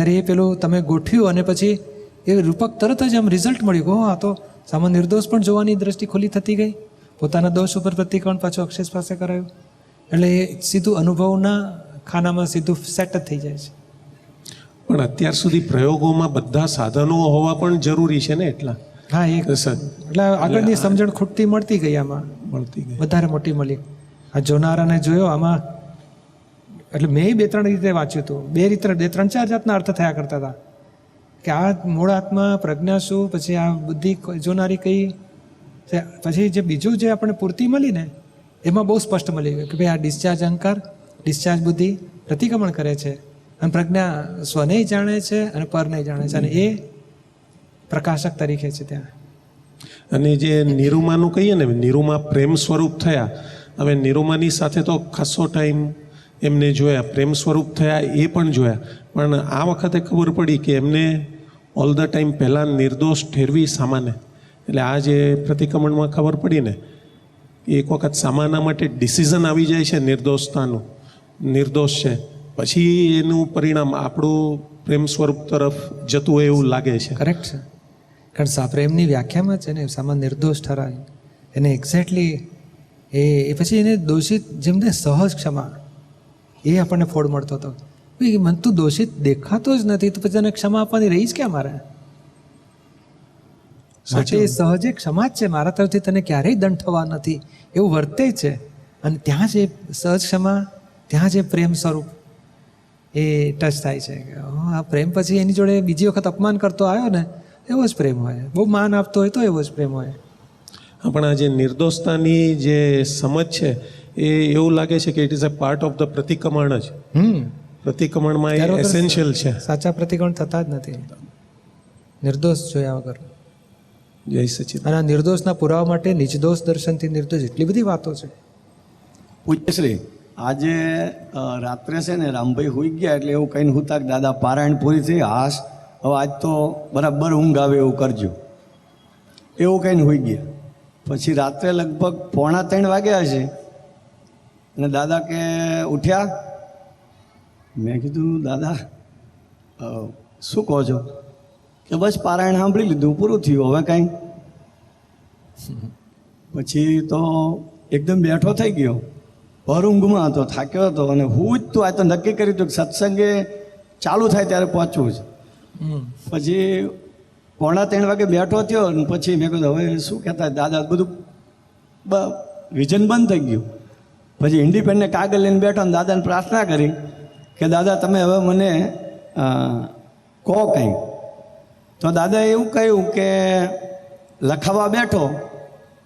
ત્યારે એ પેલું તમે ગોઠવ્યું અને પછી એ રૂપક તરત જ આમ રિઝલ્ટ મળ્યું કે આ તો સામાન્ય નિર્દોષ પણ જોવાની દ્રષ્ટિ ખુલ્લી થતી ગઈ. પોતાના દોષ ઉપર પ્રતિક્રમણ પાછું અક્ષેસ પાસે કરાયું. એટલે એ સીધું અનુભવના ખાનામાં સીધું સેટ જ થઈ જાય છે. પણ અત્યાર સુધી પ્રયોગોમાં બધા સાધનો હોવા પણ જરૂરી છે ને એટલા? હા એ એટલે આગળની સમજણ ખૂટતી મળતી ગઈ આમાં. મળતી ગઈ. વધારે મોટી મળી. આ જોનારાને જોયો આમાં એટલે મેં બે ત્રણ રીતે વાંચ્યું હતું. બે રીતે, બે ત્રણ ચાર જાતના અર્થ થયા કરતા હતા. કે આ મૂળ આત્મા, પ્રજ્ઞા શું, પછી આ બુદ્ધિ જોનારી કઈ પછી જે બીજું જે આપણે પૂર્તિ મળી ને, એમાં બહુ સ્પષ્ટ મળી ગયું કે ભાઈ આ ડિસ્ચાર્જ અહંકાર, ડિસ્ચાર્જ બુદ્ધિ પ્રતિક્રમણ કરે છે. અને પ્રજ્ઞા સ્વને જાણે છે અને પરને જાણે છે. અને એ પ્રકાશક તરીકે છે ત્યાં. અને જે નિરૂમાનું કહીએ ને, નિરૂમા પ્રેમ સ્વરૂપ થયા, હવે નિરૂમાની સાથે તો ખાસો ટાઈમ એમને જોયા, પ્રેમ સ્વરૂપ થયા એ પણ જોયા. પણ આ વખતે ખબર પડી કે એમને ઓલ ધ ટાઈમ પહેલાં નિર્દોષ ઠેરવી સામાને એટલે આ જે પ્રતિક્રમણમાં ખબર પડી ને, એક વખત સામાના માટે ડિસિઝન આવી જાય છે નિર્દોષતાનું. નિર્દોષ છે. પછી એનું પરિણામ આપણું પ્રેમ સ્વરૂપ તરફ જતું હોય એવું લાગે છે. કરેક્ટ છે. કારણ સા પ્રેમની વ્યાખ્યામાં છે ને સામાન નિર્દોષ ઠરાય. એને એક્ઝેક્ટલી એ પછી એને દોષિત જેમને સહજ ક્ષમા એ આપણને ફોડ મળતો હતો. મન તું દોષિત દેખાતો જ નથી તો પછી તને ક્ષમા આપવાની રહી જ ક્યાં મારે? માટે સહજે ક્ષમા જ છે મારા તરફથી તને ક્યારેય દંડ થવા નથી. એવું વર્તે છે. અને ત્યાં જે સહજ ક્ષમા ત્યાં જે પ્રેમ સ્વરૂપ એ ટચ થાય છે. કે આ પ્રેમ પછી એની જોડે બીજી વખત અપમાન કરતો આવ્યો ને એવો જ પ્રેમ હોય. બહુ માન આપતો હોય તો એવો જ પ્રેમ હોય. હા, પણ આ જે નિર્દોષતાની જે સમજ છે એ એવું લાગે છે કે it is a part of the pratikraman જ. હમ. પ્રતિક્રમણમાં એ એસેન્શિયલ છે. સાચા પ્રતિક્રમણ થતા જ નથી. નિર્દોષ જોયા વગર. જય સચિન અને નિર્દોષના પુરાવા માટે નિજદોષ દર્શનથી નિર્દોષ એટલી બધી વાતો છે. પૂજ્યશ્રી આજે રાત્રે છે ને રામભાઈ હોઈ ગયા એટલે એવું કહીને હું કે દાદા પારાયણ પૂરી થઈ હાશ હવે આજ તો બરાબર ઊંઘ આવે એવું કરજો. એવું કહીને હોઈ ગયા. પછી રાત્રે લગભગ પોણા ત્રણ વાગ્યા હશે અને દાદા કે ઉઠ્યા? મેં કીધું દાદા શું કહો છો? કે બસ પારાયણ સાંભળી લીધું પૂરું થયું હવે કાંઈ. પછી તો એકદમ બેઠો થઈ ગયો. ભર ઊંઘમાં હતો થાક્યો હતો અને હું જ તું આ તો નક્કી કર્યું હતું કે સત્સંગે ચાલુ થાય ત્યારે પહોંચવું છે. પછી પોણા ત્રણ વાગે બેઠો થયો અને પછી મેં કીધું, હવે શું કહેતા દાદા, બધું બ વિઝન બંધ થઈ ગયું. પછી ઇન્ડિપેન્ડન્ટ કાગળ લઈને બેઠો અને દાદાને પ્રાર્થના કરી કે, દાદા, તમે હવે મને કહો કંઈ. તો દાદાએ એવું કહ્યું કે, લખાવા બેઠો.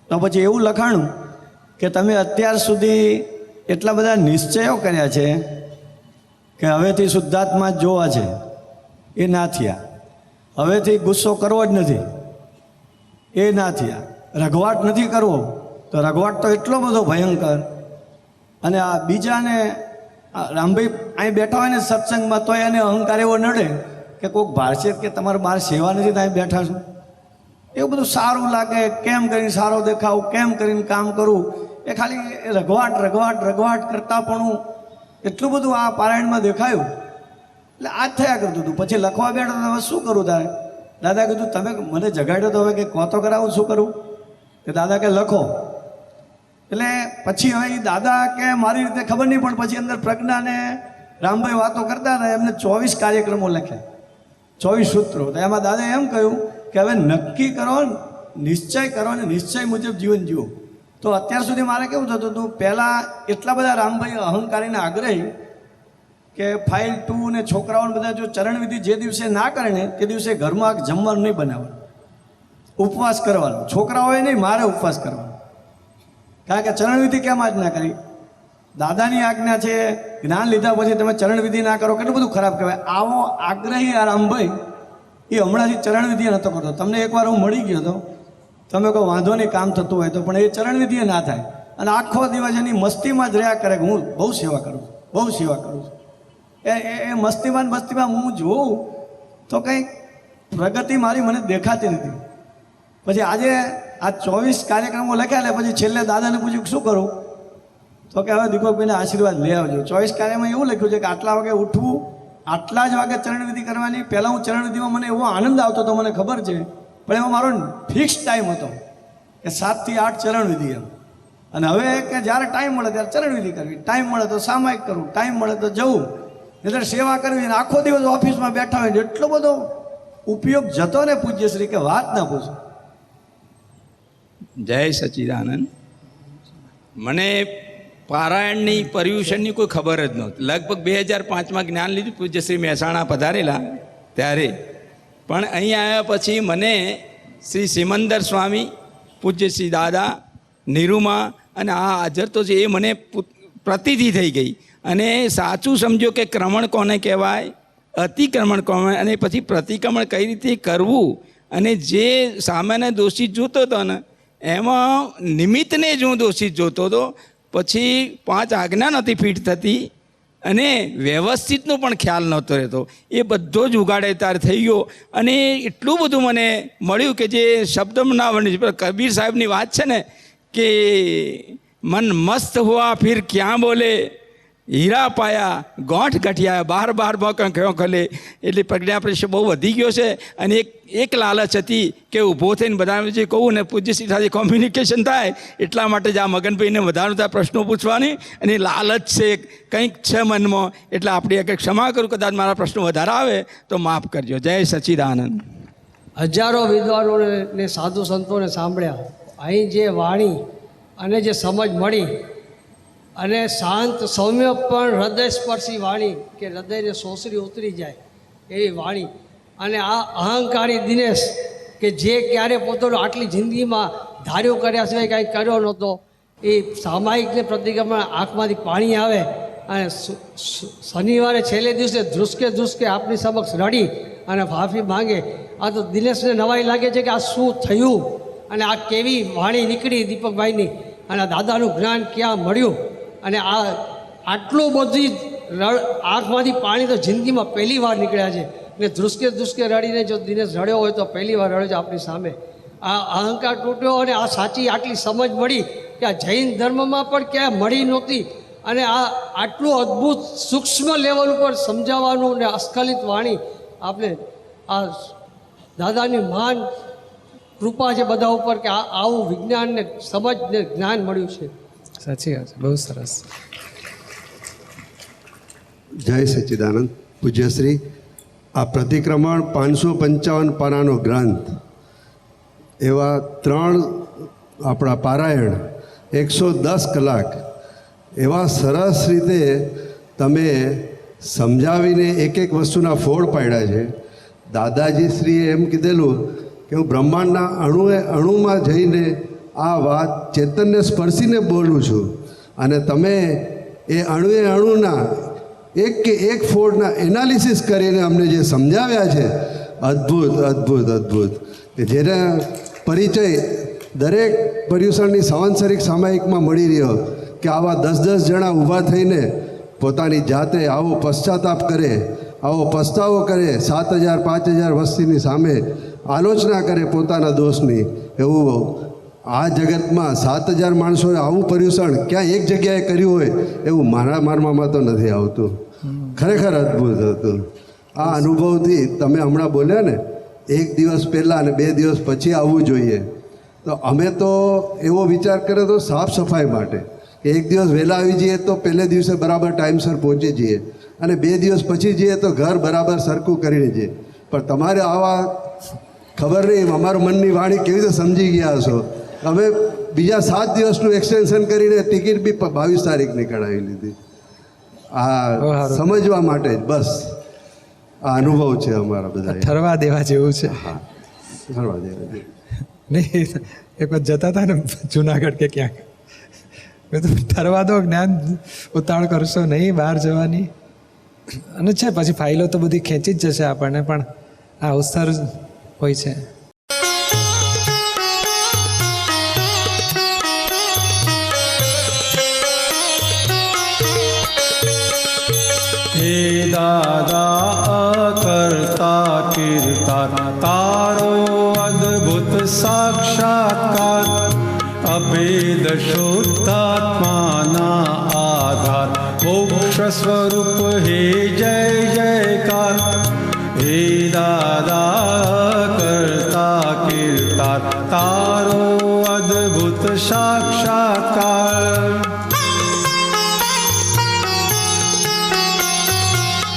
તો પછી એવું લખાણું કે, તમે અત્યાર સુધી એટલા બધા નિશ્ચયો કર્યા છે કે હવેથી શુદ્ધાત્મા જોવા છે. એ ના થયા. હવેથી ગુસ્સો કરવો જ નથી. એ ના થયા. રઘવાટ નથી કરવો. તો રઘવાટ તો એટલો બધો ભયંકર. અને આ બીજાને રામભાઈ અહીં બેઠા હોય ને સત્સંગમાં, તો એને અહંકાર એવો નડે કે કોઈક ભારશે કે તમારે બહાર સેવા નથી ત્યાં બેઠા છો. એવું બધું સારું લાગે. કેમ કરીને સારો દેખાવ? કેમ કરીને કામ કરવું એ ખાલી રઘવાટ રઘવાટ રઘવાટ કરતાં પણ એટલું બધું આ પારાયણમાં દેખાયું. એટલે આ જ થયા કરતું હતું. પછી લખવા બેઠો હવે શું કરું તારે? દાદા કીધું, તમે મને જગાડ્યો તો હવે કે કોતો કરાવું, શું કરું? કે દાદા કે, લખો. એટલે પછી હવે એ દાદા કે, મારી રીતે ખબર નહીં, પણ પછી અંદર પ્રજ્ઞાને રામભાઈ વાતો કરતા ને એમને ચોવીસ કાર્યક્રમો લખ્યા. ચોવીસ સૂત્રો. તો એમાં દાદાએ એમ કહ્યું કે, હવે નક્કી કરો, નિશ્ચય કરો અને નિશ્ચય મુજબ જીવન જીવો. તો અત્યાર સુધી મારે કેવું થતું હતું? પહેલાં એટલા બધા રામભાઈ અહંકારીને આગ્રહી કે ફાઇલ ટુ ને છોકરાઓને બધા જો ચરણવિધિ જે દિવસે ના કરે ને તે દિવસે ઘરમાં જમવાનું નહીં બનાવવાનું. ઉપવાસ કરવાનો. છોકરાઓએ નહીં, મારે ઉપવાસ કરવાનો. કારણ કે ચરણવિધિ કેમ આજ ના કરી? દાદાની આજ્ઞા છે, જ્ઞાન લીધા પછી તમે ચરણવિધિ ના કરો, કેટલું બધું ખરાબ કહેવાય. આવો આગ્રહી આ રામભાઈ એ હમણાંથી ચરણવિધિ નહોતો કરતો. તમને એકવાર હું મળી ગયો હતો તમે કોઈ વાંધો નહીં, કામ થતું હોય તો, પણ એ ચરણવિધિ ના થાય. અને આખો દિવસ એની મસ્તીમાં જ રહ્યા કરે કે હું બહુ સેવા કરું છું, બહુ સેવા કરું છું. એ, એ- મસ્તીમાં મસ્તીમાં હું જોઉં, તો કંઈ પ્રગતિ મારી મને દેખાતી નથી. પછી આજે આ ચોવીસ કાર્યક્રમો લખ્યા એટલે પછી છેલ્લે દાદાને પૂછ્યું શું કરું? તો કે હવે દીપકભાઈને આશીર્વાદ લઈ આવજો. ચોવીસ કાર્યમાં એવું લખ્યું છે કે આટલા વાગે ઉઠવું, આટલા જ વાગે ચરણવિધિ કરવાની, પહેલાં હું ચરણવિધિમાં મને એવો આનંદ આવતો હતો, મને ખબર છે. પણ એમાં મારો ફિક્સ ટાઈમ હતો કે સાતથી આઠ ચરણવિધિ એમ. અને હવે કે જ્યારે ટાઈમ મળે ત્યારે ચરણવિધિ કરવી. ટાઈમ મળે તો સામાયિક કરવું. ટાઈમ મળે તો જવું. એટલે સેવા કરવી આખો દિવસ ઓફિસમાં બેઠા હોય એટલો બધો ઉપયોગ જતો ને પૂજ્યશ્રી કે વાત ના પૂછો. જય સચિદાનંદ. મને પારાયણની, પર્યુષણની કોઈ ખબર જ નહોતી. લગભગ બે હજાર પાંચમાં જ્ઞાન લીધું પૂજ્ય શ્રી મહેસાણા પધારેલા ત્યારે. પણ અહીં આવ્યા પછી મને શ્રી સિમંદર સ્વામી પૂજ્ય શ્રી દાદા, નિરૂમા અને આ હાજર તો છે એ મને પુ- થઈ ગઈ. અને સાચું સમજો કે ક્રમણ કોને કહેવાય? અતિક્રમણ કોને? અને પછી પ્રતિક્રમણ કઈ રીતે કરવું? અને જે સામાન્ય દોષિત જોતો હતો ને, એમાં નિમિત્તને જ હું દોષિત જોતો હતો. પછી પાંચ આજ્ઞા નહોતી ફીટ થતી અને વ્યવસ્થિતનો પણ ખ્યાલ નહોતો રહેતો. એ બધો જ ઉગાડે તાર થઈ ગયો. અને એટલું બધું મને મળ્યું કે જે શબ્દમાં ના પણ કબીર સાહેબની વાત છે ને, કે મન મસ્ત હુઆ, ફિર ક્યાં બોલે? હીરા પાયા, ગોંઠ ગઠિયા, બાર બાર મોકં કયો ખલે. એટલે પ્રજ્ઞા પ્રદેશ બહુ વધી ગયો છે અને એક એક લાલચ હતી કે ઊભો થઈને બધાને જે કહું ને, પૂજ્યશ્રી સાથે કોમ્યુનિકેશન થાય, એટલા માટે જ આ મગનભાઈને વધારે પ્રશ્નો પૂછવાની. અને લાલચ છે કંઈક છે મનમાં, એટલે આપણે એક ક્ષમા કરું, કદાચ મારા પ્રશ્નો વધારે આવે, તો માફ કરજો. જય સચિદાનંદ. હજારો વિદ્વાનોને, સાધુ સંતોને સાંભળ્યા. અહીં જે વાણી અને જે સમજ મળી અને શાંત સૌમ્ય પણ હૃદયસ્પર્શી વાણી કે હૃદયને સોસરી ઉતરી જાય એવી વાણી. અને આ અહંકારી દિનેશ કે જે ક્યારે પોતાનું આટલી જિંદગીમાં ધાર્યો કર્યા સિવાય કાંઈ કર્યો નહોતો, એ સામાયિકને પ્રતિક્રમણ આંખમાંથી પાણી આવે અને શનિવારે છેલ્લે દિવસે ધ્રુસકે ધ્રુસકે આપની સમક્ષ રડી અને માફી માંગે. આ તો દિનેશને નવાઈ લાગે છે કે આ શું થયું? અને આ કેવી વાણી નીકળી દીપકભાઈની? અને દાદાનું જ્ઞાન ક્યાં મળ્યું? અને આ આટલું બધી રડ આંખમાંથી પાણી તો જિંદગીમાં પહેલી વાર નીકળ્યા છે. ને ધ્રુસકે ધ્રુસકે રડીને જો દિનેશ રડ્યો હોય તો પહેલી વાર રડ્યો છે આપણી સામે. આ અહંકાર તૂટ્યો અને આ સાચી આટલી સમજ મળી કે આ જૈન ધર્મમાં પણ ક્યાંય મળી નહોતી. અને આ આટલું અદ્ભુત સૂક્ષ્મ લેવલ ઉપર સમજાવવાનું ને અસ્ખલિત વાણી આપણે આ દાદાની મહાન કૃપા છે બધા ઉપર કે આ આવું વિજ્ઞાન ને સમજ ને જ્ઞાન મળ્યું છે. સાચી વાત બહુ સરસ. જય સચ્ચિદાનંદ પૂજ્યશ્રી આ પ્રતિક્રમણ પાંચસો પંચાવન પાનાનો ગ્રંથ એવા ત્રણ આપણા પારાયણ એકસો દસ કલાક એવા સરસ રીતે તમે સમજાવીને એક એક વસ્તુના ફોડ પાડ્યા છે. દાદાજી શ્રીએ એમ કીધેલું કે હું બ્રહ્માંડના અણુએ, અણુમાં જઈને આ વાત ચેતનને સ્પર્શીને બોલું છું. અને તમે એ અણુએ અણુના એક કે એક ફોડના એનાલિસિસ કરીને અમને જે સમજાવ્યા છે, અદ્ભુત અદ્ભુત અદ્ભુત. કે જેને પરિચય દરેક પર્યુષણની સંવત્સરિક સામાયિકમાં મળી રહ્યો કે આવા દસ દસ જણા ઊભા થઈને પોતાની જાતે આવો પશ્ચાતાપ કરે આવો પસ્તાવો કરે સાત હજાર પાંચ હજાર વસ્તીની સામે આલોચના કરે પોતાના દોષની. એવું આ જગતમાં સાત હજાર માણસોએ આવું પર્યુષણ ક્યાં એક જગ્યાએ કર્યું હોય, એવું મારા મારવામાં તો નથી આવતું. ખરેખર અદ્ભુત હતું. આ અનુભવથી તમે હમણાં બોલ્યા ને, એક દિવસ પહેલાં અને બે દિવસ પછી આવવું જોઈએ. તો અમે તો એવો વિચાર કર્યો તો સાફ સફાઈ માટે, કે એક દિવસ વહેલા આવી જઈએ તો પહેલે દિવસે બરાબર ટાઈમસર પહોંચી જઈએ. અને બે દિવસ પછી જઈએ તો ઘર બરાબર સરખું કરીને જઈએ પણ તમારે આવા ખબર નહીં અમારું મનની વાણી કેવી રીતે સમજી ગયા છો? અમે બીજા સાત દિવસનું એક્સટેન્શન કરીને ટિકિટ બી બાવીસ તારીખની કઢાવી લીધી. આ બહુ સમજવા માટે જ બસ. આ અનુભવ છે અમારા બધા ઠરવા દેવા જેવું છે. ઠરવા દેવા. નહીં એક વખત જતા હતા ને જુનાગઢ કે ક્યાંક. મેં તો ઠરવા દો જ્ઞાન ઉતાળ કરશો નહીં બહાર જવાની. અને છે, પછી ફાઇલો તો બધી ખેંચી જ જશે આપણને, પણ આ અવસર હોય છે. શુદ્ધાત્માના આધાર મોક્ષ સ્વરૂપ હે જય જય હે દાદા કરતા કીર્તાર તારો અદ્ભુત સાક્ષાત્કાર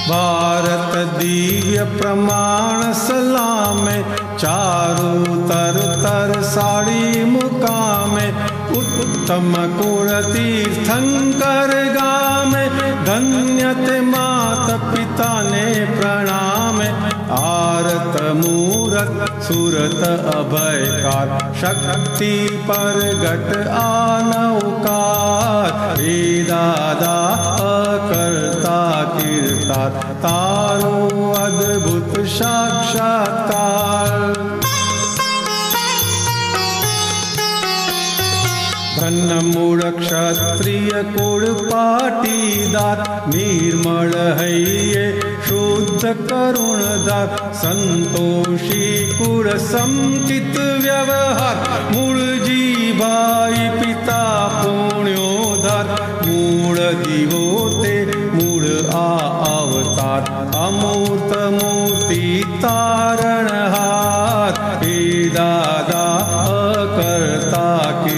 ભારત દિવ્ય પ્રમાણ સલામે ચારુ તર તર સાડી મુકામે ઉત્તમ કુળ તીર્થંકર ગામે ધન્ય તે માત પિતાને પ્રણામે આરત મૂરત સુરત અભયકાર શક્તિ પરગટ આનૌકાર હે દાદા અકર્તા કીર્તા તારો અદ્ભુત સાક્ષાત્કાર मूर् क्षत्रिय शुद्धकरुणदात् सन्तोषी कुर व्यवहार मूल पिता पुण्योदात् दत् मूळिवो ते मूर् आ अवता अमूर्तमूर्ति तारण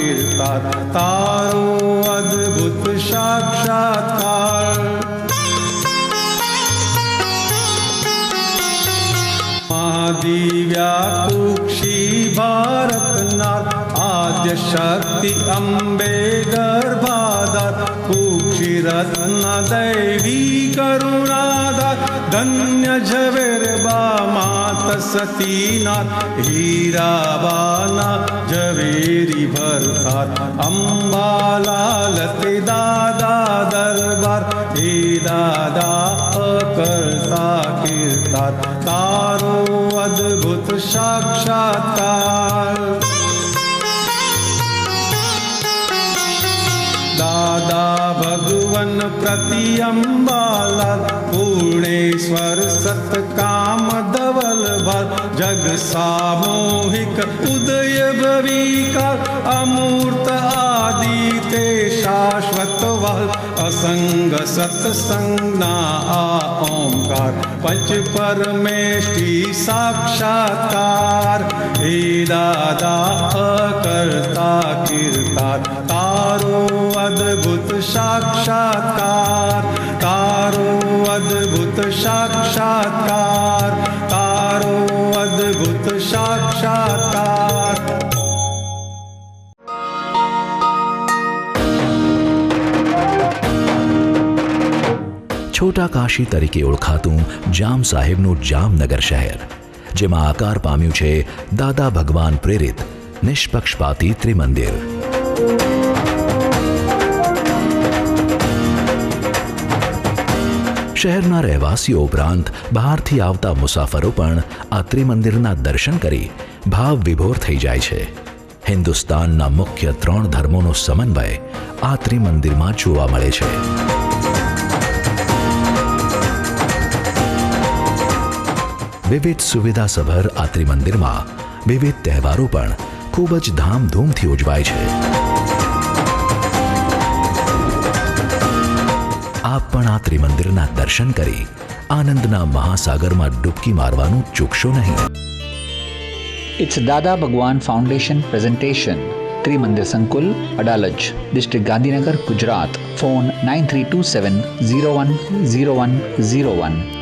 અકર્તા કીર્તા તારો અદ્ભુત સાક્ષાત્કાર મહાદિવ્યા કુક્ષી ભારતનાર આદ્ય શક્તિ અંબે ગર્ભાધાર કુક્ષી રત્ન દૈવી કરુણાધાર ધન્ય ઝવેર બા માત સતીનાથ હીરાબાના ઝવેરી ભરતાર અંબાલાલ તે દાદા દરબાર હે દાદા અકર્તા કીર્તાર તારો અદ્ભુત સાક્ષાત્કાર દાદા ભગવન પ્રતિ અંબાલા પૂર્ણેશ્વર સતકામ ધવલ ભર જગ સામોહિક ઉદય ભવિકાર અમૂર્ત આદિ તે શાશ્વત વલ અસંગ સત્સંગના આ ઓંકાર પંચ પરમેષ્ઠી સાક્ષાત્કાર હે દાદા અકર્તા કીર્તાર તારો અદ્ભુત સાક્ષાત્કાર તારો છોટા કાશી તરીકે ઓળખાતું જામ સાહેબનું જામનગર શહેર, જેમાં આકાર પામ્યું છે દાદા ભગવાન પ્રેરિત નિષ્પક્ષપાતી ત્રિમંદિર. શહેરના રહેવાસીઓ ઉપરાંત બહારથી આવતા મુસાફરો પણ આ ત્રિમંદિરના દર્શન કરી ભાવ વિભોર થઈ જાય છે. હિન્દુસ્તાનના મુખ્ય ત્રણ ધર્મોનો સમન્વય આ ત્રિમંદિરમાં જોવા મળે છે. વિવિધ સુવિધાસભર આ ત્રિમંદિરમાં વિવિધ તહેવારો પણ ખૂબ જ ધામધૂમથી ઉજવાય છે આપ પણ આ ત્રિમંદિરના દર્શન કરી આનંદના મહાસાગરમાં ડૂબકી મારવાનું ચૂકશો નહીં It's Dada Bhagwan Foundation presentation. Trimandir Sankul, Adalaj, District Gandhinagar, Gujarat. Phone 9327 010101.